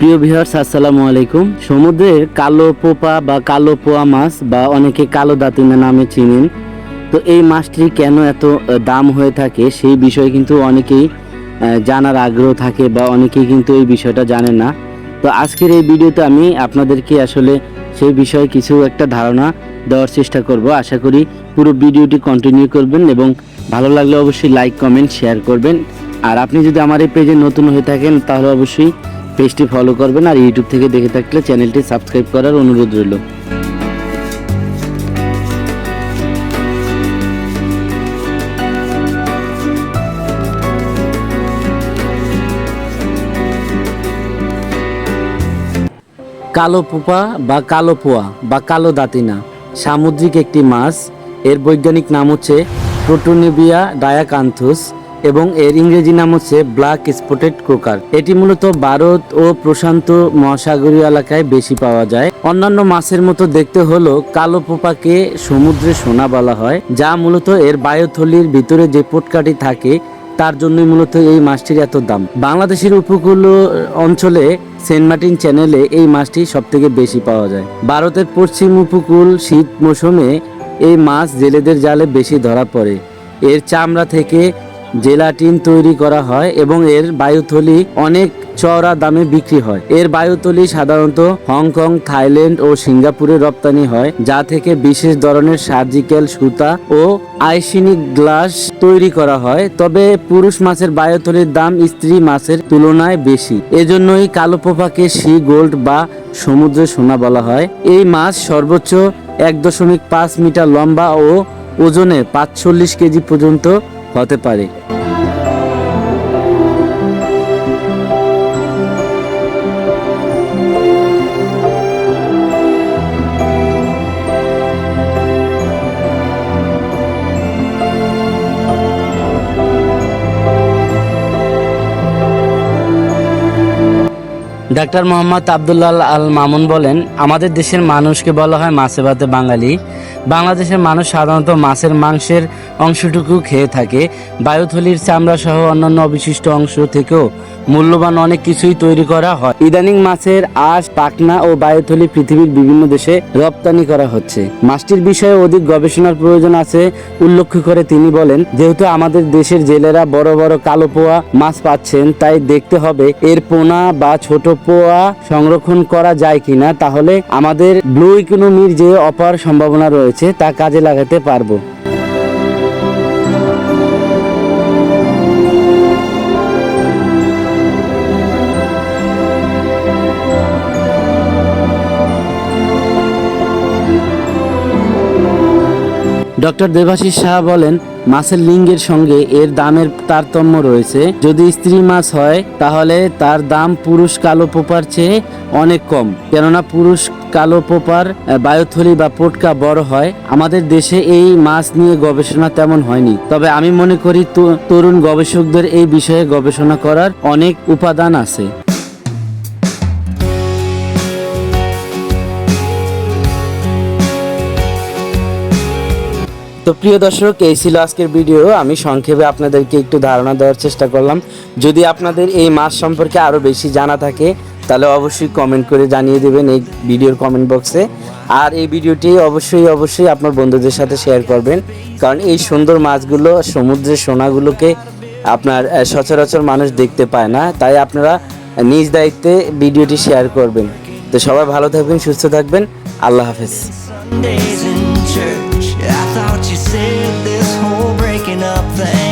প্রিয় ভিউয়ার্স, আসসালামু আলাইকুম। সমুদ্রের কালো পোপা বা কালো পোয়া মাছ বা অনেকে কালো দাতুনা নামে চিনেন। তো এই মাছটি কেন এত দাম হয়ে থাকে সেই বিষয়ে কিন্তু অনেকেই জানার আগ্রহ থাকে বা অনেকেই কিন্তু এই বিষয়টা জানে না। তো আজকের এই ভিডিওতে আমি আপনাদেরকে আসলে সেই বিষয়ে কিছু একটা ধারণা দেওয়ার চেষ্টা করব। আশা করি পুরো ভিডিওটি কন্টিনিউ করবেন এবং ভালো লাগলে অবশ্যই লাইক কমেন্ট শেয়ার করবেন। আর আপনি যদি আমার এই পেজে নতুন হয়ে থাকেন, তাহলে অবশ্যই পেজটি ফলো করবেন আর ইউটিউব থেকে দেখে থাকলে চ্যানেলটি সাবস্ক্রাইব করার অনুরোধ রইল। কালো পোপা বা কালো পোয়া বা কালো দাতিনা, সামুদ্রিক একটি মাছ। এর বৈজ্ঞানিক নাম হচ্ছে প্রোটোনেবিয়া ডায়াকান্থুস এবং এর ইংরেজি নাম হচ্ছে ব্ল্যাক স্পটেড ক্রোকার। এটি মূলত ভারত ও প্রশান্ত মহাসাগরীয় এলাকায় বেশি পাওয়া যায়। অন্যান্য মাছের মতো দেখতে হলো কালো পোপাকে সমুদ্রে সোনা বলা হয়, যা মূলত এর বায়ুথলির ভিতরে যে পোটকাটি থাকে, তার জন্যই মূলত এই মাছটির এত দাম। বাংলাদেশের উপকূল অঞ্চলে সেন্ট মার্টিন চ্যানেলে এই মাছটি সব থেকে বেশি পাওয়া যায়। ভারতের পশ্চিম উপকূল শীত মৌসুমে এই মাছ জেলেদের জালে বেশি ধরা পড়ে। এর চামড়া থেকে জেলাটিন তৈরি করা হয় এবং এর বায়ুথলি অনেক চওড়া দামে বিক্রি হয়। এর বায়ুথলি সাধারণত হংকং, থাইল্যান্ড ও সিঙ্গাপুরে রপ্তানি হয়, যা থেকে বিশেষ ধরনের সার্জিক্যাল সুতা ও আইসিনিক গ্লাস তৈরি করা হয়। তবে পুরুষ মাছের বায়ুথলির দাম স্ত্রী মাছের তুলনায় বেশি। এজন্যই কালো পোপাকে সি গোল্ড বা সমুদ্রের সোনা বলা হয়। এই মাছ সর্বোচ্চ এক দশমিক পাঁচ মিটার লম্বা ও ওজনে পাঁচচল্লিশ কেজি পর্যন্ত হতে পারে। ডাক্তার মোহাম্মদ আবদুল্লাহ আল মামুন বলেন, আমাদের দেশের মানুষকে বলা হয় মাছে ভাতে বাঙালি। বাংলাদেশের মানুষ সাধারণত মাছের মাংসের অংশটুকু খেয়ে থাকে। বায়ুথলির চামড়া সহ অন্যান্য অবশিষ্ট অংশ থেকেও মূল্যবান অনেক কিছুই তৈরি করা হয়। ইদানিং মাছের আঁশ, পাখনা ও বায়ুথলি পৃথিবীর বিভিন্ন দেশে রপ্তানি করা হচ্ছে। মাছটির বিষয়ে অধিক গবেষণার প্রয়োজন আছে উল্লেখ করে তিনি বলেন, যেহেতু আমাদের দেশের জেলেরা বড় বড় কালো পোয়া মাছ পাচ্ছেন, তাই দেখতে হবে এর পোনা বা ছোট পোয়া সংরক্ষণ করা যায় কিনা, তাহলে আমাদের ব্লু ইকোনমির যে অপার সম্ভাবনা রয়েছে, তা কাজে লাগাতে পারব। ডক্টর দেবাশিস সাহা বলেন, মাছের লিঙ্গের সঙ্গে এর দামের তারতম্য রয়েছে। যদি স্ত্রী মাছ হয়, তাহলে তার দাম পুরুষ কালো পোপার চেয়ে অনেক কম। কেননা পুরুষ কালো পোপার বায়ুথলি বা পোটকা বড় হয়। আমাদের দেশে এই মাছ নিয়ে গবেষণা তেমন হয়নি। তবে আমি মনে করি তরুণ গবেষকদের এই বিষয়ে গবেষণা করার অনেক উপাদান আছে। তো প্রিয় দর্শক, এই ছিল আজকের ভিডিও। আমি সংক্ষেপে আপনাদেরকে একটু ধারণা দেওয়ার চেষ্টা করলাম। যদি আপনাদের এই মাছ সম্পর্কে আরও বেশি জানা থাকে, তাহলে অবশ্যই কমেন্ট করে জানিয়ে দেবেন এই ভিডিওর কমেন্ট বক্সে আর এই ভিডিওটি অবশ্যই অবশ্যই আপনার বন্ধুদের সাথে শেয়ার করবেন। কারণ এই সুন্দর মাছগুলো, সমুদ্রের সোনাগুলোকে আপনার সচরাচর মানুষ দেখতে পায় না। তাই আপনারা নিজ দায়িত্বে ভিডিওটি শেয়ার করবেন। তো সবাই ভালো থাকবেন, সুস্থ থাকবেন। আল্লাহ হাফেজ। thought you said this whole breaking up thing.